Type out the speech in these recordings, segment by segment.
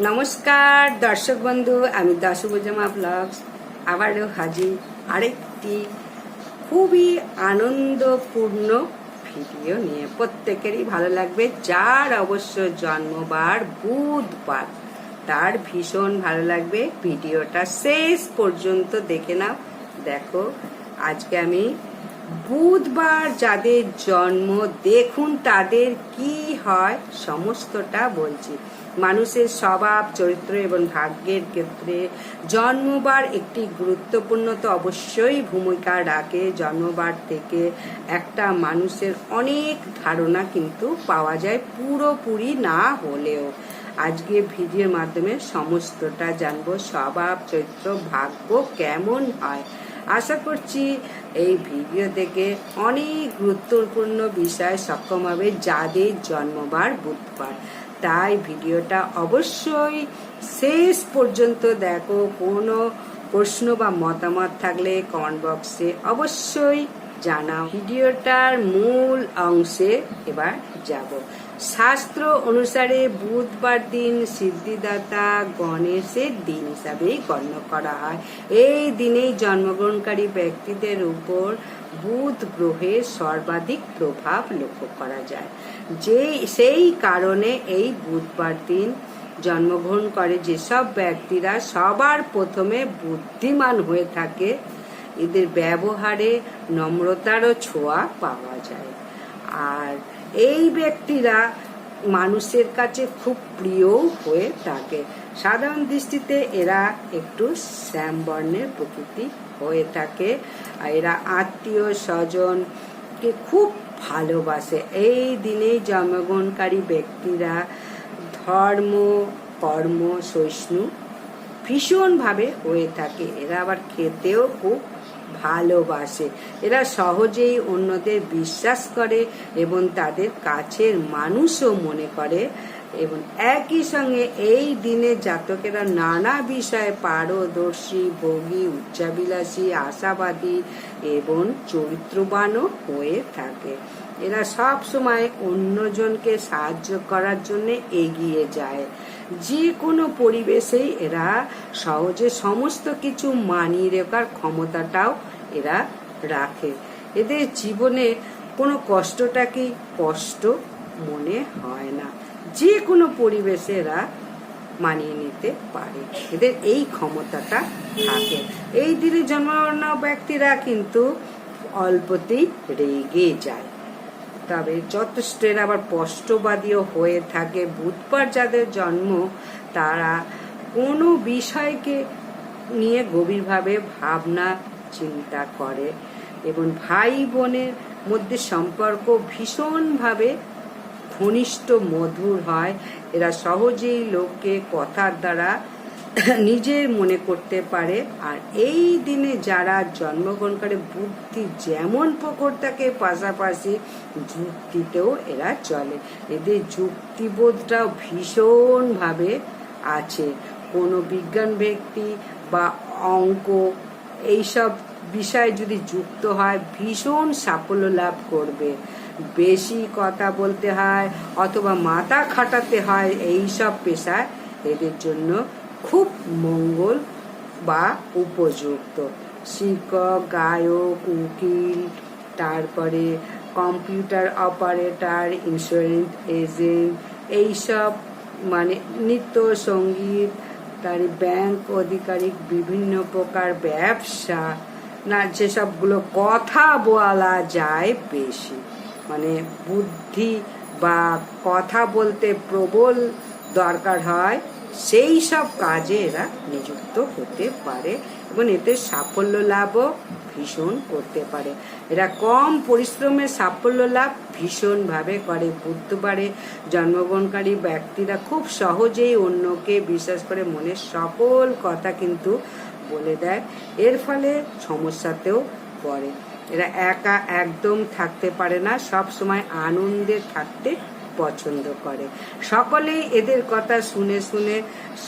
নমস্কার, দর্শক বন্ধু, আমি দশভুজামা ব্লগস। আবারও হাজির আরেকটি খুবই আনন্দপূর্ণ ভিডিও নিয়ে। প্রত্যেকেরই ভালো লাগবে। যার অবশ্য জন্মবার বুধবার, তার ভীষণ ভালো লাগবে। ভিডিওটা শেষ পর্যন্ত দেখে নাও। দেখো, আজকে আমি বুধবার যাদের জন্ম, দেখুন তাদের কি হয়, সমস্তটা বলছি। মানুষের স্বভাব, চরিত্র এবং ভাগ্যের ক্ষেত্রে জন্মবার একটি গুরুত্বপূর্ণ তো অবশ্যই ভূমিকা রাখে। জন্মবার থেকে একটা মানুষের অনেক ধারণা কিন্তু পাওয়া যায় পুরোপুরি না হলেও। আজকে ভিডিওর মাধ্যমে সমস্তটা জানব। স্বভাব, চরিত্র, ভাগ্য কেমন হয়? আশা করছি এই ভিডিও থেকে অনেক গুরুত্বপূর্ণ বিষয় সক্ষম হবে যাদের জন্মবার বুধবার। তাই ভিডিওটা অবশ্যই শেষ পর্যন্ত দেখো। কোনো প্রশ্ন বা মতামত থাকলে কমেন্ট বক্সে অবশ্যই জানাও। ভিডিওটার মূল অংশে এবার যাব। শাস্ত্র অনুসারে বুধবার দিন সিদ্ধিদাতা গণেশের দিন হিসাবেই গণ্য করা হয়। এই দিনেই জন্মগ্রহণকারী ব্যক্তিদের উপর বুধ গ্রহের সর্বাধিক প্রভাব লক্ষ্য করা যায়। যে, সেই কারণে এই বুধবার দিন জন্মগ্রহণ করে যেসব ব্যক্তিরা সবার প্রথমে বুদ্ধিমান হয়ে থাকে, এদের ব্যবহারে নম্রতারও ছোঁয়া পাওয়া যায়। আর এই ব্যক্তিরা মানুষের কাছে খুব প্রিয় হয়ে থাকে। সাধারণ দৃষ্টিতে এরা একটু শ্যামবর্ণের প্রকৃতি হয়ে থাকে। আর এরা আত্মীয় স্বজনকে খুব ভালোবাসে। এই দিনেই জন্মগ্রহণকারী ব্যক্তিরা ধর্ম, কর্ম, সহিষ্ণু ভীষণভাবে হয়ে থাকে। এরা আবার খেতেও খুব ভালোবাসে। এরা সহজেই অন্যদের বিশ্বাস করে এবং তাদের কাছের মানুষও মনে করে এবং একই সঙ্গে এই দিনে জাতকেরা নানা বিষয়ে পারদর্শী, ভোগী উচ্চাবিলাসী আশাবাদী এবং চরিত্রবানও হয়ে থাকে। এরা সব সময় অন্যজনকে সাহায্য করার জন্য এগিয়ে যায়। যে কোনো পরিবেশেই এরা সহজে সমস্ত কিছু মানিয়ে রাখার ক্ষমতাটাও এরা রাখে। এদের জীবনে কোনো কষ্টটাকেই কষ্ট মনে হয় না। যে কোনো পরিবেশে এরা মানিয়ে নিতে পারে। এদের এই ক্ষমতাটা থাকে। এই দিনে জন্মগ্রহণ ব্যক্তিরা কিন্তু অল্পতেই রেগে যায়। তবে যথেষ্ট এরা আবার স্পষ্টবাদীও হয়ে থাকে। বুধবার যাদের জন্ম, তারা কোনো বিষয়কে নিয়ে গভীরভাবে ভাবনা, চিন্তা করে এবং ভাই বোনের মধ্যে সম্পর্ক ভীষণভাবে ঘনিষ্ঠ, মধুর হয়। এরা সহজেই লোককে কথার দ্বারা নিজের মনে করতে পারে। আর এই দিনে যারা জন্মগ্রহণ করে, বুদ্ধি যেমন প্রকট থাকে, পাশাপাশি যুক্তিতেও এরা চলে। এদের যুক্তিবোধটাও ভীষণভাবে আছে। কোনো বিজ্ঞান ব্যক্তি বা অঙ্ক এইসব বিষয়ে যদি যুক্ত হয়, ভীষণ সাফল্য লাভ করবে। বেশি কথা বলতে হয় অথবা মাথা খাটাতে হয় এই সব পেশায় এদের জন্য খুব মঙ্গল বা উপযুক্ত। শিক্ষক, গায়ক, উকিল, তারপরে কম্পিউটার অপারেটর, ইন্স্যুরেন্স এজেন্ট, এইসব মানে নৃত্য সংগীত তার ব্যাংক আধিকারিক বিভিন্ন প্রকার ব্যবসা, না যেসবগুলো কথা বলা যায় বেশি। মানে বুদ্ধি বা কথা বলতে প্রবল দরকার হয়। সেই সব কাজে এরা নিযুক্ত হতে পারে এবং এতে সাফল্য লাভও ভীষণ করতে পারে। এরা কম পরিশ্রমে সাফল্য লাভ ভীষণভাবে করে। বুধবারে জন্মগ্রহণকারী ব্যক্তিরা খুব সহজেই অন্যকে বিশ্বাস করে মনের সকল কথা কিন্তু বলে দেয়। এর ফলে সমস্যাতেও পড়ে। এরা একা একদম থাকতে পারে না। সব সময় আনন্দে থাকতে পছন্দ করে। সকলেই এদের কথা শুনে শুনে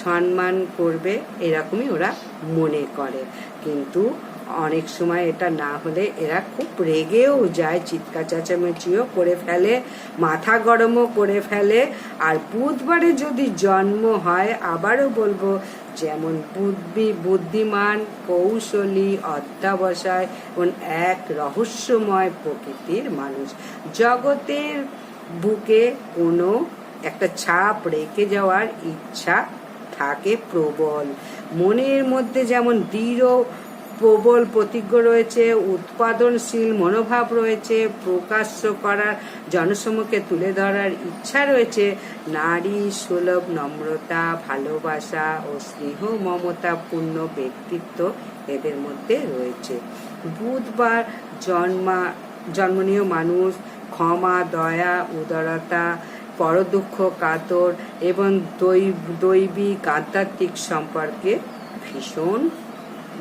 সম্মান করবে, এরকমই ওরা মনে করে। কিন্তু অনেক সময় এটা না হলে এরা খুব রেগেও যায়, চিৎকার চেঁচামেচিও করে ফেলে, মাথা গরমও করে ফেলে। আর বুধবারে যদি জন্ম হয়, আবারও বলব, যেমন বুদ্ধি বুদ্ধিমান, কৌশলী অধ্যাবসায় এক রহস্যময় প্রকৃতির মানুষ। জগতের বুকে কোনো একটা ছাপ রেখে যাওয়ার ইচ্ছা থাকে প্রবল। মনের মধ্যে যেমন দৃঢ়, প্রবল প্রতিজ্ঞ রয়েছে, উৎপাদনশীল মনোভাব রয়েছে, প্রকাশ্য করার জনসমক্ষে তুলে ধরার ইচ্ছা রয়েছে, নারী সুলভ নম্রতা, ভালোবাসা ও স্নেহ মমতাপূর্ণ ব্যক্তিত্ব এদের মধ্যে রয়েছে। বুধবার জন্মা জন্মনীয় মানুষ ক্ষমা, দয়া, উদারতা, পরদুঃখ, কাতর এবং দৈবিক আধ্যাত্মিক সম্পর্কে ভীষণ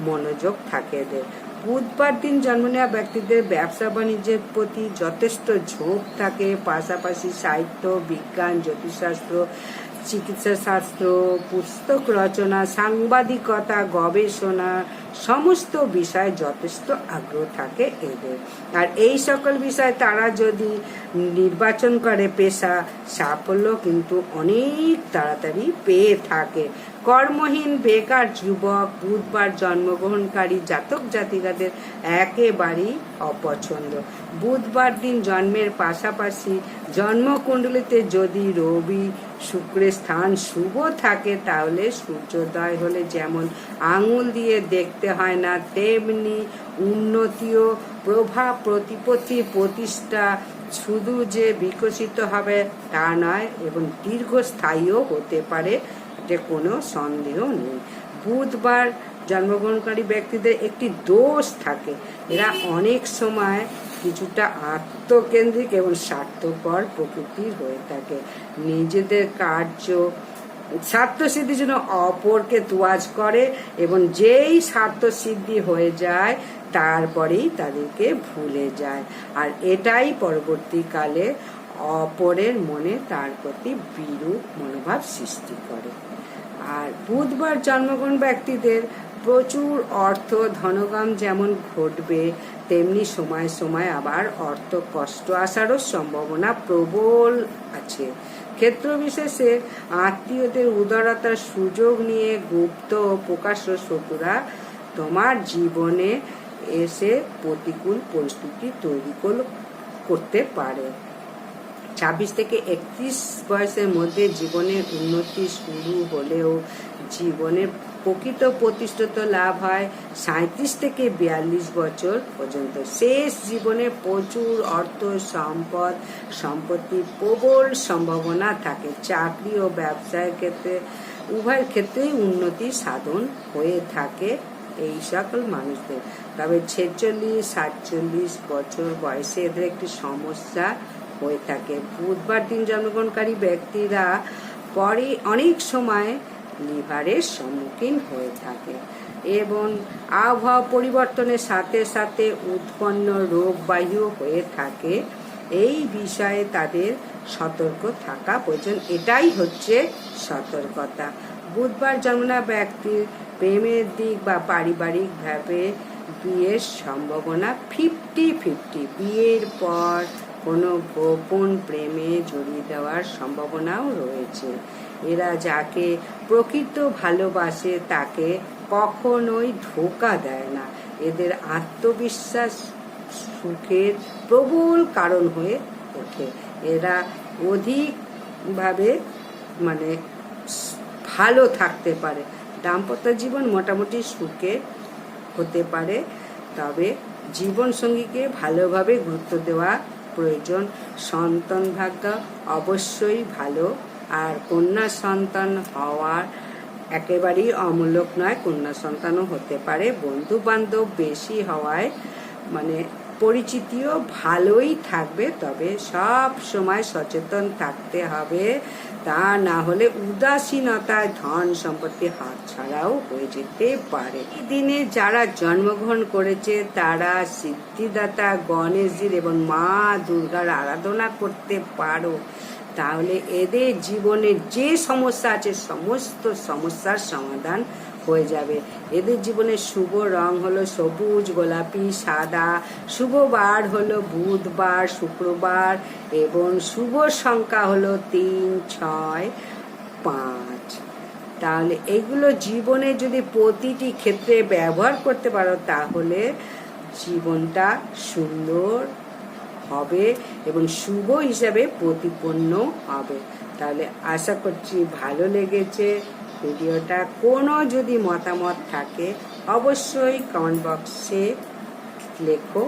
মনোযোগ থাকে এদের। বুধবার দিন জন্ম নেওয়া ব্যক্তিদের ব্যবসা বাণিজ্যের প্রতি যথেষ্ট ঝোঁক থাকে। পাশাপাশি সাহিত্য, বিজ্ঞান, জ্যোতিষশাস্ত্র চিকিৎসা শাস্ত্র পুস্তক রচনা, সাংবাদিকতা, গবেষণা, সমস্ত বিষয়ে যথেষ্ট আগ্রহ থাকে এদের। আর এই সকল বিষয়ে তারা যদি নির্বাচন করে, পেশা সাফল্য কিন্তু অনেক তাড়াতাড়ি পেয়ে থাকে। কর্মহীন, বেকার যুবক, বুধবার জন্মগ্রহণকারী জাতক জাতিকাদের একেবারেই অপছন্দ। বুধবার দিন জন্মের পাশাপাশি জন্মকুণ্ডলিতে যদি রবি শুক্রের স্থান শুভ থাকে, তাহলে সূর্যোদয় হলে যেমন আঙুল দিয়ে দেখতে হয় না, তেমনি উন্নতিও প্রভাব প্রতিপত্তি প্রতিষ্ঠা শুধু যে বিকশিত হবে তা নয়, এবং দীর্ঘস্থায়ীও হতে পারে এতে কোনো সন্দেহ নেই। বুধবার জন্মগ্রহণকারী ব্যক্তিদের একটি দোষ থাকে, এরা অনেক সময় কিছুটা আত্মকেন্দ্রিক এবং স্বার্থপর প্রকৃতির হয়ে থাকে। নিজেদের কার্য স্বার্থ সিদ্ধির জন্য অপরকে তোয়াজ করে এবং যেই স্বার্থ সিদ্ধি হয়ে যায়, তারপরেই তাদেরকে ভুলে যায়। আর এটাই পরবর্তীকালে অপরের মনে তার প্রতি বিরূপ মনোভাব সৃষ্টি করে। আর বুধবার জন্মগ্রহণ ব্যক্তিদের প্রচুর অর্থ ধনগম যেমন ঘটবে তেমনি সময় সময় আবার অর্থ কষ্ট আসারও সম্ভাবনা প্রবল আছে। ক্ষেত্র বিশেষে আত্মীয়দের উদারতার সুযোগ নিয়ে গুপ্ত ও প্রকাশ্য শত্রুরা তোমার জীবনে এসে প্রতিকূল পরিস্থিতি তৈরি কর- করতে পারে। ছাব্বিশ থেকে একত্রিশ বয়সের মধ্যে জীবনের উন্নতি শুরু হলেও জীবনের প্রকৃত প্রতিষ্ঠিত লাভ হয় সাঁত্রিশ থেকে বিয়াল্লিশ বছর পর্যন্ত। শেষ জীবনে প্রচুর অর্থ, সম্পদ সম্পত্তির প্রবল সম্ভাবনা থাকে। চাকরি ও ব্যবসায়ের ক্ষেত্রে, উভয়ের ক্ষেত্রেই উন্নতি সাধন হয়ে থাকে এই সকল মানুষদের। তবে ছেচল্লিশ, সাতচল্লিশ বছর বয়সে এদের একটি সমস্যা হয়ে থাকে। বুধবার দিন জন্মগ্রহণকারী ব্যক্তিরা পরে অনেক সময় লিভারের সম্মুখীন হয়ে থাকে এবং আবহাওয়া পরিবর্তনের সাথে সাথে উৎপন্ন রোগবায়ু হয়ে থাকে। এই বিষয়ে তাদের সতর্ক থাকা প্রয়োজন। এটাই হচ্ছে সতর্কতা। বুধবার জন্মনা ব্যক্তির প্রেমের দিক বা পারিবারিকভাবে বিয়ের সম্ভাবনা ফিফটি ফিফটি। বিয়ের পর কোনো গোপন প্রেমে জড়িয়ে দেওয়ার সম্ভাবনাও রয়েছে। এরা যাকে প্রকৃত ভালোবাসে, তাকে কখনোই ধোকা দেয় না। এদের আত্মবিশ্বাস সুখের প্রবল কারণ হয়ে ওঠে। এরা অধিকভাবে মানে ভালো থাকতে পারে। দাম্পত্য জীবন মোটামুটি সুখে হতে পারে, তবে জীবনসঙ্গীকে ভালোভাবে গুরুত্ব দেওয়া প্রয়োজন। সন্তান ভাগ্য অবশ্যই ভালো। আর কন্যা সন্তান হওয়ার একেবারেই অমূলক নয়। কন্যা সন্তানও হতে পারে। বন্ধু বান্ধব বেশি হওয়ায় মানে পরিচিতিও ভালোই থাকবে, তবে সব সময় সচেতন থাকতে হবে। তা না হলে উদাসীনতায় ধন সম্পত্তি হাত ছাড়াও হয়ে যেতে পারে। দিনে যারা জন্মগ্রহণ করেছে, তারা সিদ্ধিদাতা গণেশজির এবং মা দুর্গার আরাধনা করতে পারো। তাহলে এদের জীবনের যে সমস্যা আছে, সমস্ত সমস্যার সমাধান হয়ে যাবে। এদের জীবনে শুভ রং হলো সবুজ, গোলাপি, সাদা। শুভ বার হলো বুধবার, শুক্রবার এবং শুভ সংখ্যা হলো তিন, ছয়, পাঁচ। তাহলে এগুলো জীবনে যদি প্রতিটি ক্ষেত্রে ব্যবহার করতে পারো, তাহলে জীবনটা সুন্দর হবে এবং শুভ হিসাবে প্রতিপন্ন হবে। তাহলে আশা করছি ভালো লেগেছে। ভিডিওটা কোনো যদি মতামত থাকে, অবশ্যই কমেন্ট বক্সে লেখো।